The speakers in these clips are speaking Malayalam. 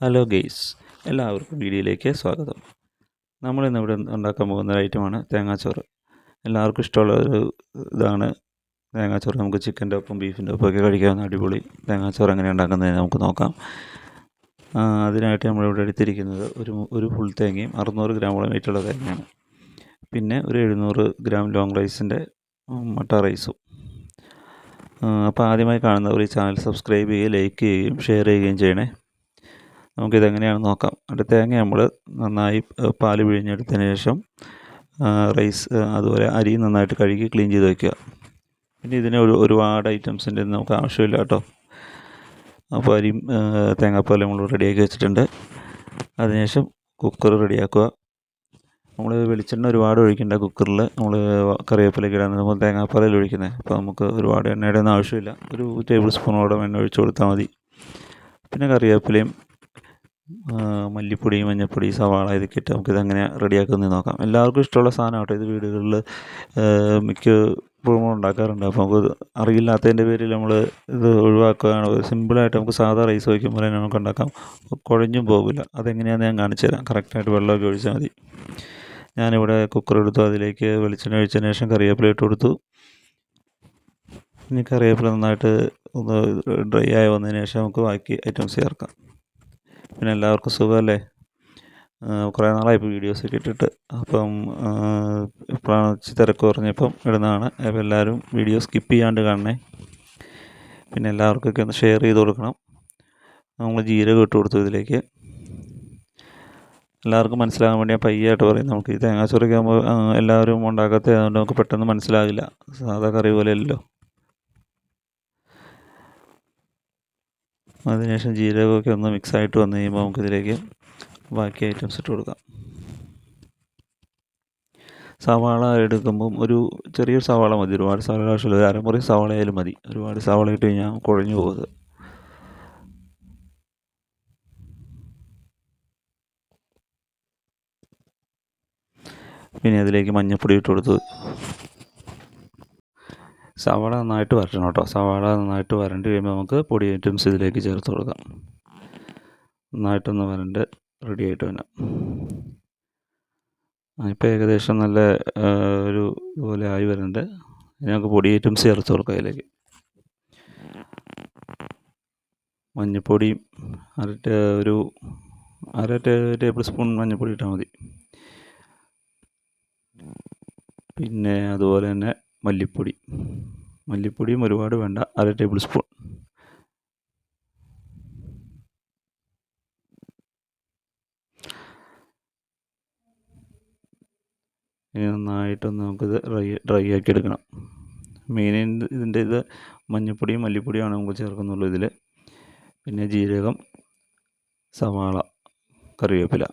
ഹലോ ഗെയ്സ് എല്ലാവർക്കും വീഡിയോയിലേക്ക് സ്വാഗതം. നമ്മൾ ഇന്ന് ഇവിടെ ഉണ്ടാക്കാൻ പോകുന്ന ഒരു ഐറ്റമാണ് തേങ്ങാച്ചോറ്. എല്ലാവർക്കും ഇഷ്ടമുള്ള ഒരു ഇതാണ്. തേങ്ങാച്ചോറ് നമുക്ക് ചിക്കന്റെ ഒപ്പം ബീഫിന്റെ ഒപ്പം ഒക്കെ കഴിക്കാവുന്ന അടിപൊളി തേങ്ങാച്ചോറ് എങ്ങനെ ഉണ്ടാക്കുന്നതെന്ന് നമുക്ക് നോക്കാം. അതിനായിട്ട് നമ്മളിവിടെ എടുത്തിരിക്കുന്നത് ഒരു ഒരു ഫുൾ തേങ്ങയും അറുന്നൂറ് ഗ്രാമോളം വെയിറ്റുള്ള തേങ്ങയാണ്. പിന്നെ ഒരു എഴുന്നൂറ് ഗ്രാം ലോങ് റൈസിന്റെ മട്ട റൈസും അപ്പോൾ ആദ്യമായി കാണുന്നവർ ഈ ചാനൽ സബ്സ്ക്രൈബ് ചെയ്യുകയും ലൈക്ക് ചെയ്യുകയും ഷെയർ ചെയ്യുകയും ചെയ്യണേ. നമുക്കിതെങ്ങനെയാണെന്ന് നോക്കാം. അടുത്ത തേങ്ങ നമ്മൾ നന്നായി പാൽ പിഴിഞ്ഞെടുത്തതിന് ശേഷം റൈസ് അതുപോലെ അരി നന്നായിട്ട് കഴുകി ക്ലീൻ ചെയ്ത് വയ്ക്കുക പിന്നെ ഇതിന് ഒരു ഒരുപാട് ഐറ്റംസിന്റെ നമുക്ക് ആവശ്യമില്ല കേട്ടോ. അപ്പോൾ അരിയും തേങ്ങാപ്പാലും നമ്മൾ റെഡിയാക്കി വെച്ചിട്ടുണ്ട്. അതിനുശേഷം കുക്കർ റെഡിയാക്കുക. നമ്മൾ വെളിച്ചെണ്ണ ഒരുപാട് ഒഴിക്കേണ്ട കുക്കറിൽ നമ്മൾ കറിവേപ്പിലേക്ക് ഇടാൻ നമ്മൾ തേങ്ങാപ്പാലിൽ ഒഴിക്കുന്നത് അപ്പോൾ നമുക്ക് ഒരുപാട് എണ്ണയുടെ ഒന്നും ആവശ്യമില്ല. ഒരു ടേബിൾ സ്പൂണോളം എണ്ണ ഒഴിച്ച് കൊടുത്താൽ മതി. പിന്നെ കറിവേപ്പിലയും മല്ലിപ്പൊടി മഞ്ഞൾപ്പൊടി സവാള ഇതൊക്കെ ഇട്ട് നമുക്കിത് എങ്ങനെ റെഡിയാക്കുന്നത് നോക്കാം. എല്ലാവർക്കും ഇഷ്ടമുള്ള സാധനം കേട്ടോ ഇത് വീടുകളിൽ മിക്കപ്പോഴും ഉണ്ടാക്കാറുണ്ട്. അപ്പോൾ നമുക്ക് അറിയില്ലാത്തതിന്റെ പേരിൽ നമ്മൾ ഇത് ഒഴിവാക്കുകയാണ്. സിമ്പിളായിട്ട് നമുക്ക് സാധാ റൈസ് വയ്ക്കുമ്പോൾ തന്നെ നമുക്ക് ഉണ്ടാക്കാം. കുഴഞ്ഞും പോകില്ല. അതെങ്ങനെയാണെന്ന് ഞാൻ കാണിച്ചു തരാം. കറക്റ്റായിട്ട് വെള്ളമൊക്കെ ഒഴിച്ചാൽ മതി. ഞാനിവിടെ കുക്കർ എടുത്തു. അതിലേക്ക് വെളിച്ചെണ്ണ ഒഴിച്ചതിന് ശേഷം കറിവേപ്പില ഇട്ട് കൊടുത്തു. ഇനി കറിവേപ്പില നന്നായിട്ട് ഒന്ന് ഡ്രൈ ആയി വന്നതിന് ശേഷം നമുക്ക് ബാക്കി ഐറ്റംസ് ചേർക്കാം. പിന്നെ എല്ലാവർക്കും സുഖമല്ലേ? കുറേ നാളായി ഇപ്പോൾ വീഡിയോസൊക്കെ ഇട്ടിട്ട്. അപ്പം ഇപ്പോഴാണ് ഇച്ചിരി തിരക്ക് കുറഞ്ഞപ്പം ഇടുന്നതാണ്. അപ്പോൾ എല്ലാവരും വീഡിയോ സ്കിപ്പ് ചെയ്യാണ്ട് കാണണേ. പിന്നെ എല്ലാവർക്കൊക്കെ ഒന്ന് ഷെയർ ചെയ്ത് കൊടുക്കണം. നമ്മൾ ജീരകം ഇട്ട് കൊടുത്തു ഇതിലേക്ക്. എല്ലാവർക്കും മനസ്സിലാകാൻ വേണ്ടി ഞാൻ പയ്യായിട്ട് പറയും. നമുക്ക് ഈ തേങ്ങാച്ചോറൊക്കെ ആകുമ്പോൾ എല്ലാവരും ഉണ്ടാക്കാത്തത് അതുകൊണ്ട് നമുക്ക് പെട്ടെന്ന് മനസ്സിലാകില്ല. സാധാ കറി അതിനുശേഷം ജീരകമൊക്കെ ഒന്ന് മിക്സ് ആയിട്ട് വന്നു കഴിയുമ്പോൾ നമുക്കിതിലേക്ക് ബാക്കി ഐറ്റംസ് ഇട്ട് കൊടുക്കാം. സവാള എടുക്കുമ്പം ഒരു ചെറിയൊരു സവാള മതി. ഒരുപാട് സവാള ആവശ്യമില്ല. ഒരു അരമുറി സവാള ആയാലും മതി. ഒരുപാട് സവാള ഇട്ട് കഴിഞ്ഞാൽ കുഴഞ്ഞു പോകുന്നത് പിന്നെ അതിലേക്ക് മഞ്ഞപ്പൊടി ഇട്ട് കൊടുത്തു സവാള നന്നായിട്ട് വരട്ടണം കേട്ടോ. സവാള നന്നായിട്ട് വരണ്ട് കഴിയുമ്പോൾ നമുക്ക് പൊടി ഐറ്റംസ് ഇതിലേക്ക് ചേർത്ത് കൊടുക്കാം. നന്നായിട്ടൊന്ന് വരണ്ട് റെഡി ആയിട്ട് വരാം. ഇപ്പോൾ ഏകദേശം നല്ല ഒരു ഇതുപോലെ ആയി വരുന്നുണ്ട് നമുക്ക് പൊടി ഐറ്റംസ് ചേർത്ത് കൊടുക്കാം അതിലേക്ക് മഞ്ഞൾപ്പൊടിയും അര ഒരു അര ടേബിൾ സ്പൂൺ മഞ്ഞൾപ്പൊടി ഇട്ടാൽ മതി. പിന്നെ അതുപോലെ തന്നെ മല്ലിപ്പൊടി. മല്ലിപ്പൊടിയും ഒരുപാട് വേണ്ട. അര ടേബിൾ സ്പൂൺ. ഇനി നന്നായിട്ടൊന്ന് നമുക്കിത് ഡ്രൈ ഡ്രൈ ആക്കി എടുക്കണം മെയിൻ ഇതിന്റെ ഇത് മഞ്ഞൾപ്പൊടിയും മല്ലിപ്പൊടിയാണ് നമുക്ക് ചേർക്കുന്നുള്ളൂ ഇതിൽ പിന്നെ ജീരകം സവാള കറിവേപ്പില.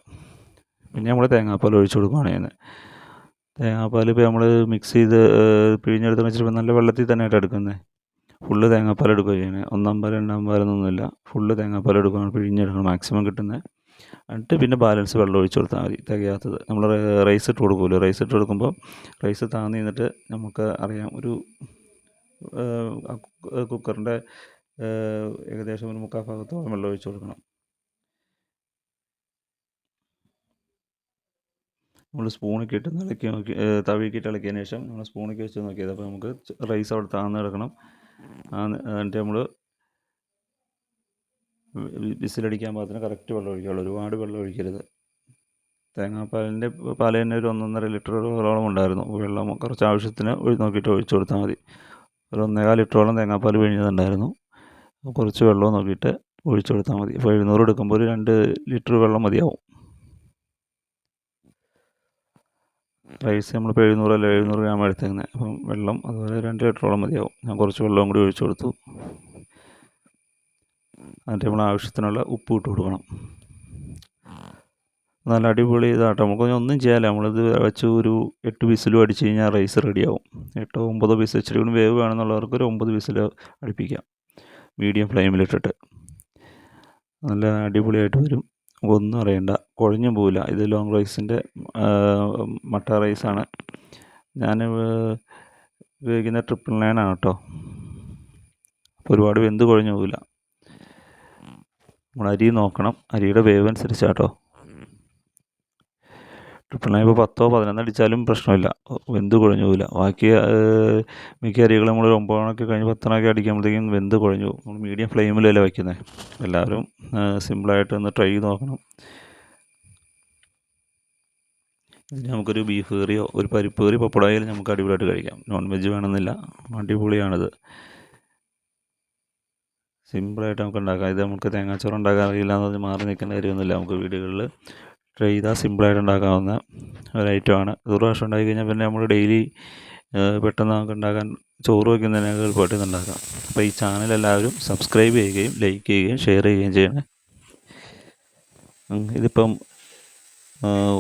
പിന്നെ നമ്മൾ തേങ്ങാപ്പാൽ ഒഴിച്ചു കൊടുക്കുകയാണ് ചെയ്യുന്നത്. തേങ്ങാപ്പാൽ ഇപ്പോൾ നമ്മൾ മിക്സ് ചെയ്ത് പിഴിഞ്ഞെടുത്ത് വെച്ചിട്ട് നല്ല വെള്ളത്തിൽ തന്നെയായിട്ട് എടുക്കുന്നത് ഫുള്ള് തേങ്ങാപ്പാൽ എടുക്കുക ചെയ്യുന്നത് ഒന്നാം പാൽ രണ്ടാം പാലൊന്നുമില്ല ഫുള്ള് തേങ്ങാപ്പാൽ എടുക്കണം പിഴിഞ്ഞെടുക്കണം മാക്സിമം കിട്ടുന്നത് എന്നിട്ട് പിന്നെ ബാലൻസ് വെള്ളം ഒഴിച്ചു കൊടുത്താൽ മതി തികയാത്തത്. നമ്മൾ റൈസ് ഇട്ട് കൊടുക്കുമല്ലോ റൈസ് ഇട്ട് കൊടുക്കുമ്പോൾ റൈസ് താന്ന് നിന്നിട്ട് നമുക്ക് അറിയാം ഒരു കുക്കറിന്റെ ഏകദേശം ഒരു മുക്കാൽ ഭാഗത്തോളം വെള്ളം ഒഴിച്ചു കൊടുക്കണം. നമ്മൾ സ്പൂണൊക്കെ ഇട്ട് ഇളക്കി നോക്കി തവിക്കിട്ട് ഇളക്കിയതിന് ശേഷം നമ്മൾ സ്പൂണൊക്കെ വെച്ച് നോക്കിയത് അപ്പോൾ നമുക്ക് റൈസ് അവിടെ താന്ന് കിടക്കണം. എന്നിട്ട് നമ്മൾ വിസിലടിക്കാൻ പാകത്തിന് കറക്റ്റ് വെള്ളം ഒഴിക്കുകയുള്ളൂ ഒരുപാട് വെള്ളം ഒഴിക്കരുത്. തേങ്ങാപ്പാലിന്റെ പാൽ തന്നെ ഒരു ഒന്നൊന്നര വെള്ളം ഉണ്ടായിരുന്നു. വെള്ളം കുറച്ച് ആവശ്യത്തിന് നോക്കിയിട്ട് ഒഴിച്ചു കൊടുത്താൽ മതി. ഒരു ഒന്നേകാൽ ലിറ്ററോളം തേങ്ങാപ്പാൽ പിഴിഞ്ഞതുണ്ടായിരുന്നു കുറച്ച് വെള്ളം നോക്കിയിട്ട് ഒഴിച്ചു കൊടുത്താൽ മതി. അപ്പോൾ എഴുന്നൂറ് എടുക്കുമ്പോൾ ഒരു രണ്ട് ലിറ്റർ വെള്ളം മതിയാവും. റൈസ് നമ്മളിപ്പോൾ എഴുന്നൂറല്ല എഴുന്നൂറ് ഗ്രാം എടുത്തേക്കുന്നത് അപ്പം വെള്ളം അതുപോലെ രണ്ട് ലിറ്ററോളം മതിയാവും. ഞാൻ കുറച്ച് വെള്ളവും കൂടി ഒഴിച്ചു കൊടുത്തു. എന്നിട്ട് നമ്മൾ ആവശ്യത്തിനുള്ള ഉപ്പ് ഇട്ട് കൊടുക്കണം. നല്ല അടിപൊളി ഇതാട്ടോ. നമുക്ക് ഒന്നും ചെയ്യാല്ല നമ്മളിത് വെച്ച് ഒരു എട്ട് വിസിലും അടിച്ച് കഴിഞ്ഞാൽ റൈസ് റെഡിയാവും. എട്ടോ ഒമ്പതോ വിസിൽ ഇച്ചിരി കൂടി വേവ് വേണമെന്നുള്ളവർക്ക് ഒരു ഒമ്പത് വിസിൽ അടുപ്പിക്കാം. മീഡിയം ഫ്ലെയിമിലിട്ടിട്ട്. നല്ല അടിപൊളിയായിട്ട് വരും. ഒന്നും അറിയണ്ട. കുഴഞ്ഞു പോവില്ല. ഇത് ലോങ് റൈസിന്റെ മട്ട റൈസാണ് ഞാൻ ഉപയോഗിക്കുന്ന ട്രിപ്പിൾ നയൻ ആണ് കേട്ടോ ഒരുപാട് വെന്ത് കുഴഞ്ഞു പോവില്ല. നമ്മൾ അരി നോക്കണം. അരിയുടെ വേവ് അനുസരിച്ചാട്ടോ. ട്രിപ്പിൾ നയൻ ഇപ്പോൾ പത്തോ പതിനൊന്നോ അടിച്ചാലും പ്രശ്നമില്ല. വെന്ത് കുഴഞ്ഞു പോകില്ല ബാക്കി മിക്ക അരികൾ നമ്മൾ ഒമ്പതെണ്ണമൊക്കെ കഴിഞ്ഞ് പത്തെണ്ണമൊക്കെ അടിക്കുമ്പോഴത്തേക്കും വെന്ത് കുഴഞ്ഞു പോകും. നമ്മൾ മീഡിയം ഫ്ലെയിമിലല്ലേ വയ്ക്കുന്നത് എല്ലാവരും സിമ്പിളായിട്ട് ഒന്ന് ട്രൈ ചെയ്ത് നോക്കണം. ഇതിന് നമുക്കൊരു ബീഫ് കറിയോ ഒരു പരിപ്പ് കറി പപ്പടമായാലും നമുക്ക് അടിപൊളിയായിട്ട് കഴിക്കാം. നോൺ വെജ് വേണമെന്നില്ല. അടിപൊളിയാണിത്. സിമ്പിളായിട്ട് നമുക്ക് ഉണ്ടാക്കാം ഇത് നമുക്ക് തേങ്ങാച്ചോറ് ഉണ്ടാക്കാൻ അറിയില്ല എന്ന് പറഞ്ഞ് മാറി നിൽക്കേണ്ട കാര്യമൊന്നുമില്ല. നമുക്ക് വീടുകളിൽ ചെയ്താൽ സിമ്പിളായിട്ട് ഉണ്ടാക്കാവുന്ന ഒരു ഐറ്റമാണ് ഒരു പ്രാവശ്യം ഉണ്ടാക്കി കഴിഞ്ഞാൽ പിന്നെ നമ്മൾ ഡെയിലി പെട്ടെന്ന് നമുക്ക് ഉണ്ടാക്കാൻ ചോറ് വയ്ക്കുന്നതിനൊക്കെ എളുപ്പമായിട്ട് ഉണ്ടാക്കാം. അപ്പോൾ ഈ ചാനൽ എല്ലാവരും സബ്സ്ക്രൈബ് ചെയ്യുകയും ലൈക്ക് ചെയ്യുകയും ഷെയർ ചെയ്യുകയും ചെയ്യണേ. ഇതിപ്പം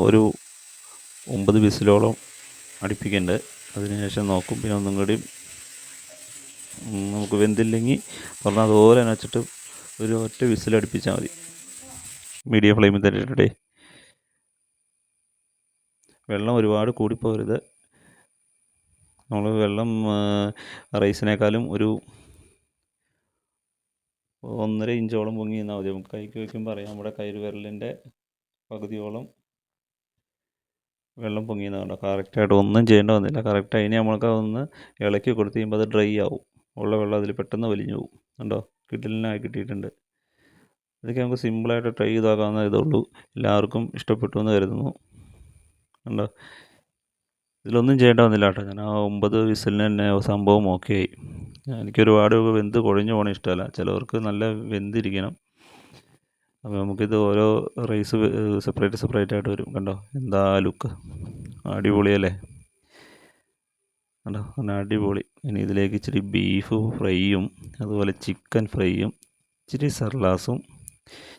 ഒരു ഒമ്പത് വിസിലോളം അടുപ്പിക്കുന്നുണ്ട് അതിനുശേഷം നോക്കും പിന്നെ ഒന്നും കൂടി നമുക്ക് വെന്തില്ലെങ്കിൽ പറഞ്ഞാൽ അതുപോലെ തന്നെ വെച്ചിട്ട് ഒരു ഒറ്റ വിസിൽ അടുപ്പിച്ചാൽ മതി. മീഡിയം ഫ്ലെയിമിൽ തന്നെ ഇട്ടിട്ടേ വെള്ളം ഒരുപാട് കൂടിപ്പോകരുത്. നമ്മൾ വെള്ളം റൈസിനേക്കാളും ഒരു ഒന്നര ഇഞ്ചോളം പൊങ്ങി നിന്നാൽ മതി. നമുക്ക് കൈക്ക് വയ്ക്കുമ്പോൾ അറിയാം നമ്മുടെ കയ്യിൽ വിരലിന്റെ പകുതിയോളം വെള്ളം പൊങ്ങി നിന്നുണ്ടോ കറക്റ്റായിട്ട് ഒന്നും ചെയ്യേണ്ട വന്നില്ല. കറക്റ്റ് അതിന് നമ്മൾക്ക് അതൊന്ന് ഇളക്കി കൊടുത്ത് കഴിയുമ്പോൾ അത് ഡ്രൈ ആവും. ഉള്ള വെള്ളം അതിൽ പെട്ടെന്ന് വലിഞ്ഞു പോകും. കണ്ടോ? കിട്ടലിനായി കിട്ടിയിട്ടുണ്ട്. ഇതൊക്കെ നമുക്ക് സിമ്പിളായിട്ട് ട്രൈ ചെയ്താക്കാവുന്ന ഇതേ ഉള്ളൂ. എല്ലാവർക്കും ഇഷ്ടപ്പെട്ടു എന്ന് കരുതുന്നു. കണ്ടോ? ഇതിലൊന്നും ചെയ്യേണ്ട വന്നില്ല കേട്ടോ. ഞാൻ ആ ഒമ്പത് വിസിലിന് തന്നെ സംഭവം ഓക്കെ ആയി. എനിക്ക് ഒരുപാട് വെന്ത് കുഴഞ്ഞു പോകണ ഇഷ്ടമല്ല. ചിലവർക്ക് നല്ല വെന്തിരിക്കണം. അപ്പോൾ നമുക്കിത് ഓരോ റൈസ് സെപ്പറേറ്റ് സെപ്പറേറ്റ് ആയിട്ട് വരും. കണ്ടോ? എന്താ ലുക്ക് അടിപൊളിയല്ലേ കണ്ടോ? അങ്ങനെ അടിപൊളി. ഇനി ഇതിലേക്ക് ഇച്ചിരി ബീഫ് ഫ്രൈയും അതുപോലെ ചിക്കൻ ഫ്രൈയും ഇച്ചിരി സർലാസും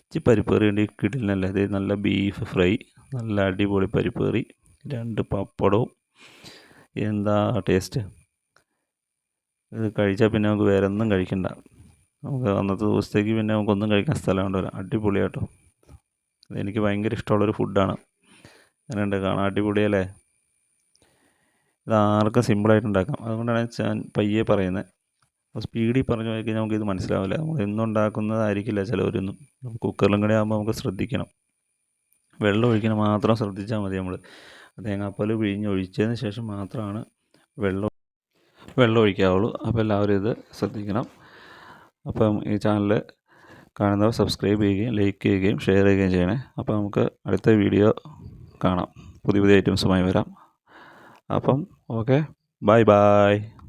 ഇച്ചിരി പരിപ്പ് കറി ഉണ്ട് കിടിലനല്ലേ? ഇത് നല്ല ബീഫ് ഫ്രൈ നല്ല അടിപൊളി പരിപ്പ് കറി രണ്ട് പപ്പടവും. എന്താ ടേസ്റ്റ് ഇത് കഴിച്ചാൽ പിന്നെ നമുക്ക് വേറെ ഒന്നും കഴിക്കണ്ട. നമുക്ക് അന്നത്തെ ദിവസത്തേക്ക് പിന്നെ നമുക്കൊന്നും കഴിക്കാൻ സ്ഥലം ഉണ്ടാവില്ല അടിപൊളിയാട്ടോ. എനിക്ക് ഭയങ്കര ഇഷ്ടമുള്ളൊരു ഫുഡാണ് അങ്ങനെയുണ്ട് കാണാൻ അടിപൊളിയല്ലേ ഇത് ആർക്കും സിമ്പിളായിട്ട് ഉണ്ടാക്കാം. അതുകൊണ്ടാണ് ഞാൻ പയ്യെ പറയുന്നത് അപ്പോൾ സ്പീഡിൽ പറഞ്ഞു കഴിഞ്ഞാൽ നമുക്കിത് മനസ്സിലാവില്ല. നമ്മൾ ഉണ്ടാക്കുന്നതായിരിക്കില്ല ചിലവരൊന്നും. കുക്കറിലും കൂടെ ആകുമ്പോൾ നമുക്ക് ശ്രദ്ധിക്കണം. വെള്ളം ഒഴിക്കണം മാത്രം ശ്രദ്ധിച്ചാൽ മതി നമ്മൾ തേങ്ങാപ്പാൽ പിഴിഞ്ഞ് ഒഴിച്ചതിന് ശേഷം മാത്രമാണ് വെള്ളം വെള്ളം ഒഴിക്കാവുള്ളൂ. അപ്പോൾ എല്ലാവരും ഇത് ശ്രദ്ധിക്കണം. അപ്പം ഈ ചാനൽ കാണുന്നവർ സബ്സ്ക്രൈബ് ചെയ്യുകയും ലൈക്ക് ചെയ്യുകയും ഷെയർ ചെയ്യുകയും ചെയ്യണേ. അപ്പോൾ നമുക്ക് അടുത്ത വീഡിയോ കാണാം. പുതിയ പുതിയ ഐറ്റംസുമായി വരാം. അപ്പം ഓക്കെ. Bye bye.